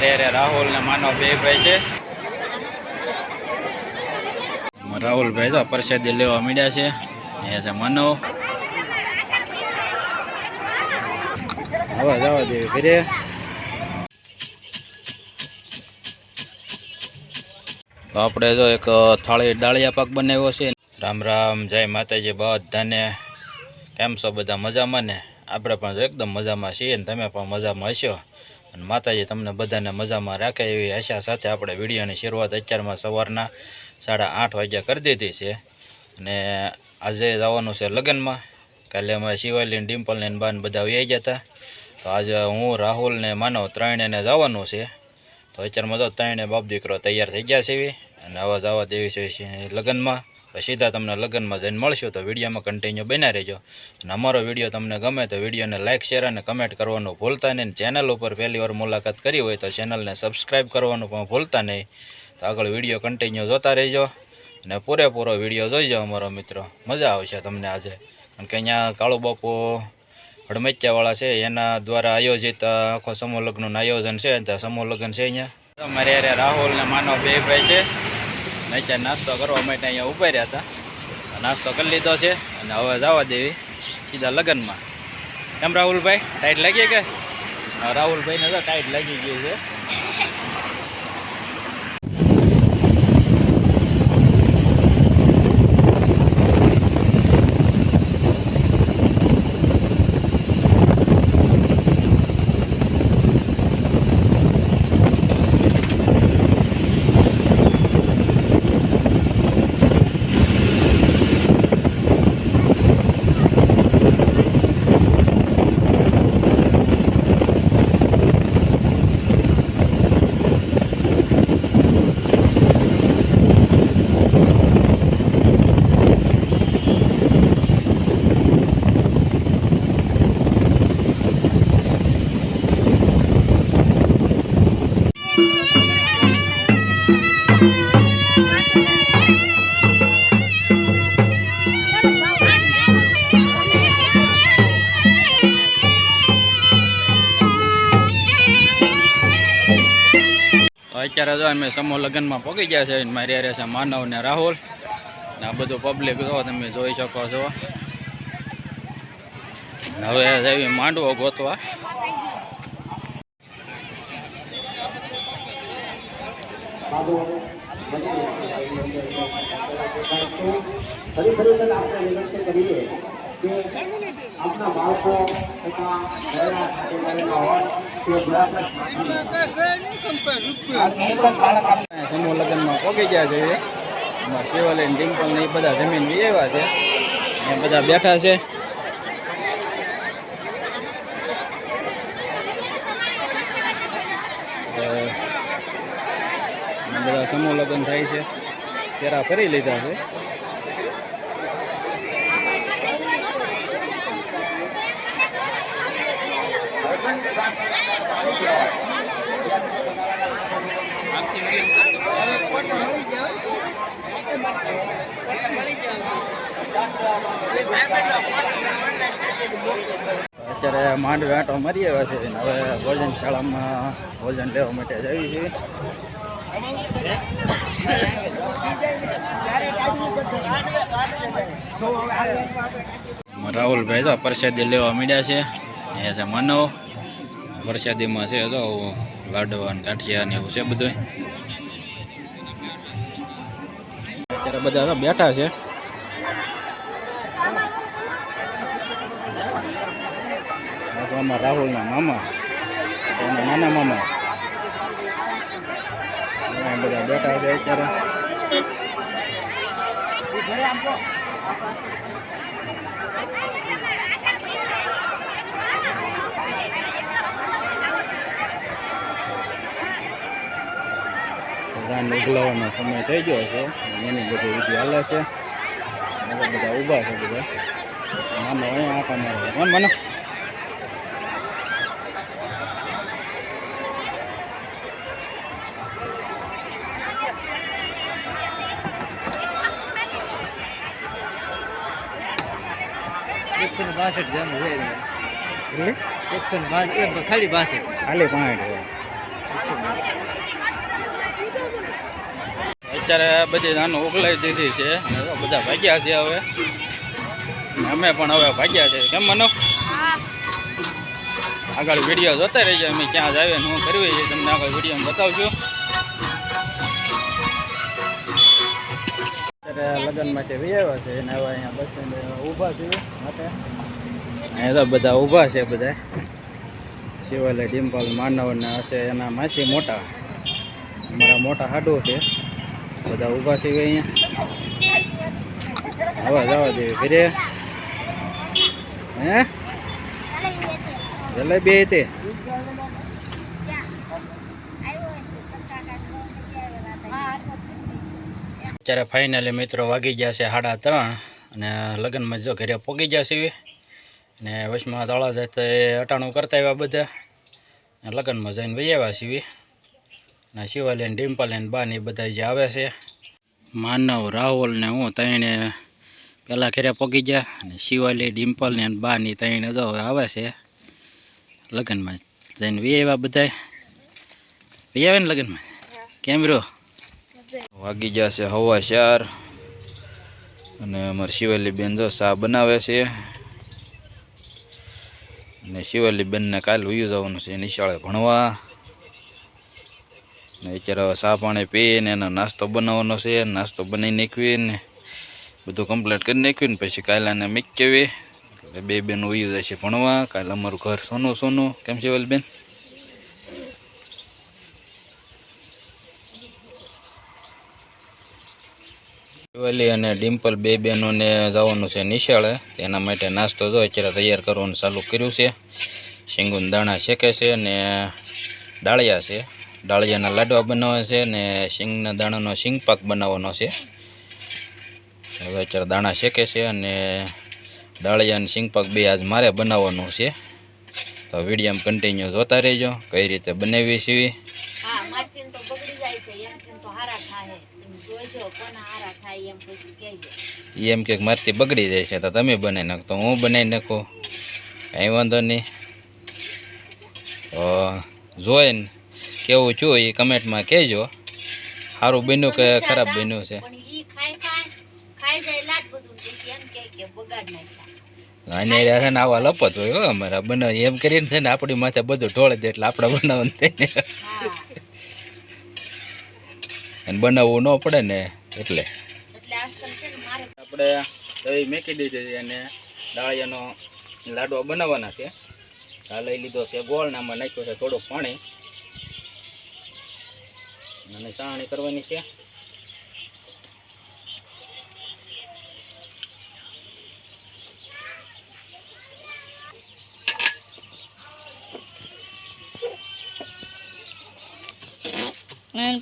અરે રાહુલ માનવ બે ભાઈ છે. રાહુલભાઈ તો પ્રસાદી લેવા મીડ્યા છે. એ છે માનવ. હવે જવા દે ઘરે. આપણે જો એક થાળી ડાળિયા પાક બનાવ્યો છે. રામ રામ, જય માતાજી બધાને. કેમ છો બધા મજામાં ને? આપણે પણ એકદમ મજામાં છીએ ને તમે પણ મજામાં હશો? અને માતાજી તમને બધાને મજામાં રાખે એવી આશા સાથે આપણે વિડીયોની શરૂઆત અત્યારમાં સવારના સાડા આઠ વાગ્યા કરી દીધી છે. અને આજે જવાનું છે લગ્નમાં. કાલે અમે શિવાલીન ડિમ્પલને બાન બધા વ્યાઈ ગયા હતા. તો આજે હું, રાહુલ ને માનવ ત્રણેને જવાનું છે. તો અત્યારમાં તો ત્રણે બાપ દીકરો તૈયાર થઈ ગયા છે એવી. અને આવા જવા દેવી છે લગ્નમાં. તો સીધા તમને લગ્નમાં જઈને મળશું તો વિડીયોમાં કન્ટિન્યુ બન્યા રહેજો. અને અમારો વીડિયો તમને ગમે તો વિડીયોને લાઇક શેર અને કમેન્ટ કરવાનું ભૂલતા નહીં. ચેનલ ઉપર પહેલી વાર મુલાકાત કરી હોય તો ચેનલને સબસ્ક્રાઈબ કરવાનું પણ ભૂલતા નહીં. તો આગળ વીડિયો કન્ટિન્યુ જોતા રહેજો. અને પૂરેપૂરો વીડિયો જોઈજો અમારો મિત્રો. મજા આવશે તમને આજે. કારણ કે અહીંયા કાળુબાપુ હડમચ્યાવાળા છે, એના દ્વારા આયોજિત આખો સમૂહ લગ્નનું આયોજન છે ત્યાં સમૂહ લગ્ન છે અહીંયા. મારે અરે રાહુલ ને માનવ બે ભાઈ છે. ને અત્યારે નાસ્તો કરવા માટે અહીંયા ઊભા રહ્યા હતા. નાસ્તો કરી લીધો છે અને હવે જવા દેવી સીધા લગ્નમાં. કેમ રાહુલભાઈ? ટાઈટ લાગી કે? રાહુલભાઈને તો ટાઈટ લાગી ગયું છે. અત્યારે જો અમે સમો લગ્નમાં પહોંચી ગયા છે મારી અરે છે માનવ ને રાહુલ. ને આ બધું પબ્લિક જો તમે જોઈ શકો છો. હવે જઈએ માંડવો ગોતવા. આપના બાળકો સમૂહ લગ્નમાં ગયા છે એમાં શિવાલય ડિમ્પલ ને એ બધા જમીન આવ્યા છે. એ બધા બેઠા છે. બધા સમૂહ લગ્ન થાય છે. તેરા ફરી લીધા છે. અત્યારે માંડ આંટો મારી આવ્યા છે હવે ભોજન શાળામાં ભોજન લેવા માટે જઈએ છીએ. રાહુલભાઈ તો પ્રસાદી લેવા માંડ્યા છે. એ છે માનવ. પ્રસાદીમાં છે તો લાડવા ને ગાંઠિયા ને એવું છે બધું અત્યારે બધા બેઠા છે. આ તો રાહુલના મામા. એના નાના મામા. બધા બેઠા છે અત્યારે. ઉગલાવાનો સમય થઈ ગયો છે. એની બધી વિધિ હાલે છે. બધા બધા ઊભા છે બધા. માનો અહીંયા આટા મારે કોણ એકસો ને બાસઠ જણ છે એકસો ને બાસઠ ખાલી બાસઠ. ખાલી પાંઠ અત્યારે બધી નાનું ઉકલાઈ દીધી છે. અને બધા ભાગ્યા છે હવે. અમે પણ હવે ભાગ્યા છે. કેમ મનો? આગળ વીડિયો જોતા રહીજો. અમે ક્યાં જાવે શું કરવી છે તમને આગળ વીડિયો બતાવજો. અત્યારે લગ્ન માટે વિયાવા છે. અને હવે અહીંયા બસ સ્ટેન્ડ ઊભા છે માટે. અહીંયા બધા ઊભા છે બધા. શિવાલય, ડિમ્પલ માનવ હશે એના માસી મોટા. અમારા મોટા હાડો છે. બધા ઊભા છે અહીંયા. હવે જવા દે ઘરે. હે? જલેબી હતી. અત્યારે ફાઇનલી મિત્રો વાગી ગયા છે સાડા ત્રણ અને લગ્નમાં જો ઘરે પોગી ગયા છે ને વચમાં તાળા જાય તો અટાણું કરતા આવ્યા બધા. લગ્નમાં જઈને વહી આવ્યા છીએ ને શિવાલીન ડિમ્પલ બા ને બધા જે આવે છે. માનવ, રાહુલ ને હું ત્રણે પહેલાં ઘેરે પગી ગયા અને શિવાલી ડિમ્પલ ને બા ની ત્રણે જો આવે છે. લગ્નમાં જઈને વહી આવ્યા બધા વહી આવે ને લગ્નમાં? કેમ રહ્યો? વાગી છે હવા ચાર અને અમારી શિવાલી બેન જો સા બનાવે છે. અને શિવાલી બેનને કાલ વયું જવાનું છે નિશાળે ભણવા. ને અત્યારે હવે ચા પાણી પીને એનો નાસ્તો બનાવવાનો છે, નાસ્તો બનાવી નાખવી બધું કમ્પ્લીટ કરી નાખ્યું ને પછી કાયલાને મૂકવી. એટલે બે બેન ઉયું જાય ભણવા. કાલે અમારું ઘર સોનું સોનું. કેમ છે વલબેન શિવાલી અને ડિમ્પલ બે બહેનોને જવાનું છે નિશાળે. એના માટે નાસ્તો જો અત્યારે તૈયાર કરવાનું ચાલુ કર્યું છે. શીંગુન દાણા શેકે છે અને દાળિયા છે. ડાળિયાના લાડવા બનાવે છે અને શીંગના દાણાનો શીંગ પાક બનાવવાનો છે. હવે અત્યારે દાણા શેકે છે અને દાળિયા અને શીંગ પાક બે આજ મારે બનાવવાનું છે. તો વિડીયોમાં કન્ટિન્યુ જોતા રહેજો કઈ રીતે બનાવી છીએ તો એમ તો કે મારથી બગડી જાય છે તો તમે બનાવી નાખતો હું બનાવી નાખું? કાંઈ વાંધો નહીં. તો જોઈને કેવું છું એ કમેન્ટમાં કહેજો. સારું બન્યું કે ખરાબ બન્યું છે? પણ ઈ ખાઈ ખાઈ ખાઈ જાય લાટ બધું ને પછી એમ કહે કે બગાડ નાખ્યા. અને રહ્યા છે ને આવા લપત હોય હો અમારા. બનાવ એમ કરીને છે ને આપણી માથે બધું ઢોળે દે એટલે આપણે બનાવવાનું થાય ને. અને બનાવવું ન પડે ને એટલે. એટલે આજકાલ છે ને મારે આપણે દહીં મેકી દીધી છે અને દાળિયાનો લાડવા બનાવવાના છે. આ લઈ લીધો છે ગોળ નામાં આમાં નાખ્યું છે થોડુંક પાણી. અને ચાણી કરવાની છે.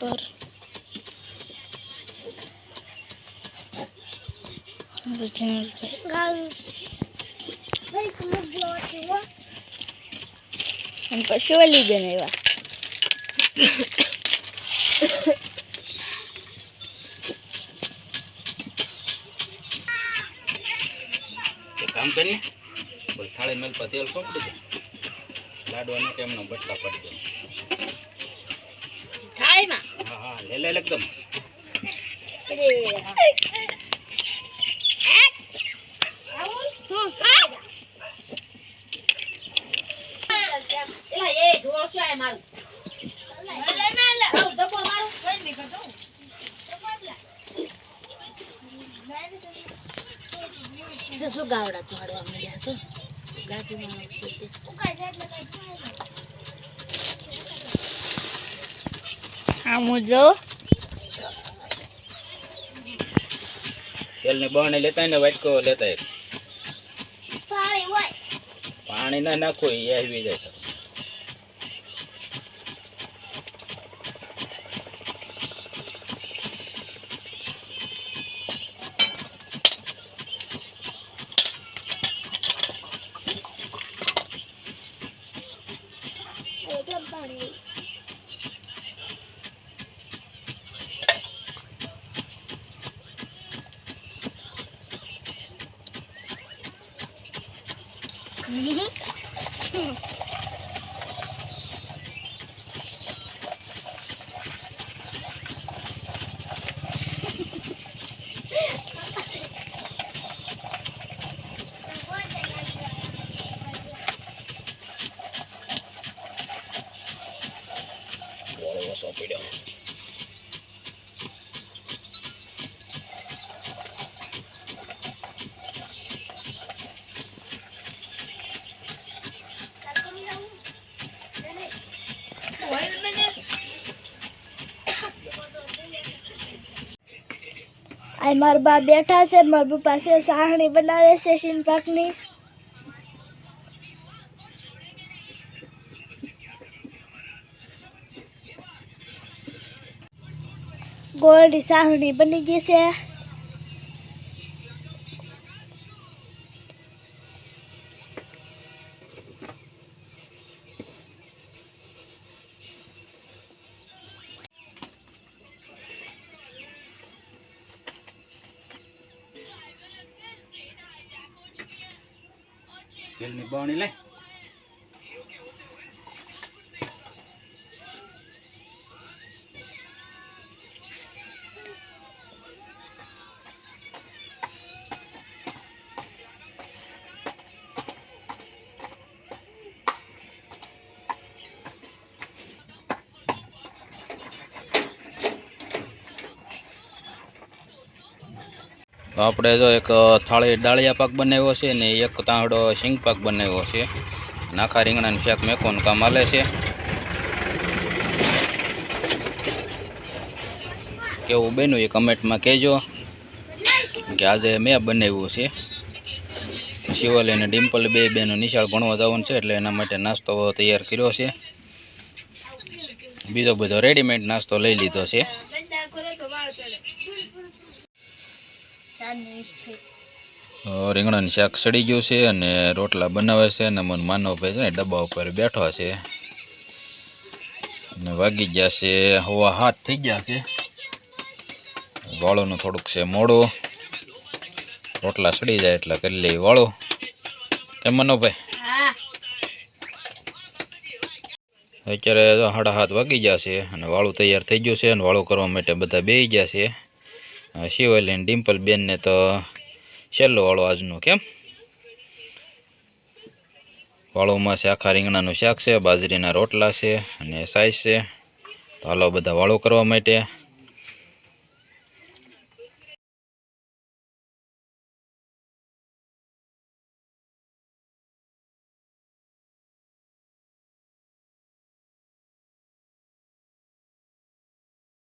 પર. પછી ઓલી બેન આવ્યા. કામ થાળી મેલ પર તેલ સોંપડી દે લાડવા કે એમનો બટકા પડી દે થાળીમાં? હા હા લે લે એકદમ. એલા એ ઢોળ છે શું ગાવડા તો હડવા મળ્યા છો? ગાડીમાં આવશે તે. આમ જો તેલની બહાને લેતા ને વાટકો લેતા એક પાણી ના નાખો એ આવી જાય. Hı hı. આ મારા બા બેઠા છે, મારા પપ્પા છે, સાહણી બનાવે છે સીન પાકની. ગોળની સાહણી બની ગઈ છે. તેલની બરણી લે આપણે જો એક થાળી ડાળિયા પાક બનાવ્યો છે ને એક તાંડો સિંગ પાક બનાવ્યો છે. નાખા રીંગણાનું શાક મેકોનું કામ હાલે છે. કેવું બન્યું એ કમેન્ટમાં કહેજો. કે આજે મેં બનાવ્યું છે. શિવાલી અને ડિમ્પલ બે બેનો નિશાળ ભણવા જવાનું છે એટલે એના માટે નાસ્તો તૈયાર કર્યો છે. બીજો બધો રેડીમેડ નાસ્તો લઈ લીધો છે. રીંગણાનું શાક સડી ગયું છે અને રોટલા બનાવે છે અને મને માનવભાઈ છે ને ડબ્બા ઉપર બેઠો છે. અને વાગી ગયા છે, હવા હાથ થઈ ગયા છે. વાળોનું થોડુંક છે મોડું. રોટલા સડી જાય એટલે કરી લઈ વાળો. કેમ મનોભાઈ? અત્યારે સાડા હાથ વાગી ગયા છે અને વાળું તૈયાર થઈ ગયું છે અને વાળું કરવા માટે બધા બેસી ગયા છે. શિવાલી ડિમ્પલ બેનને તો છેલ્લો વાળો આજનો કેમ? વાળોમાં છે, આખા રીંગણાનું શાક છે, બાજરીના રોટલા છે અને સાઈઝ છે. તો હાલો બધા વાળો કરવા માટે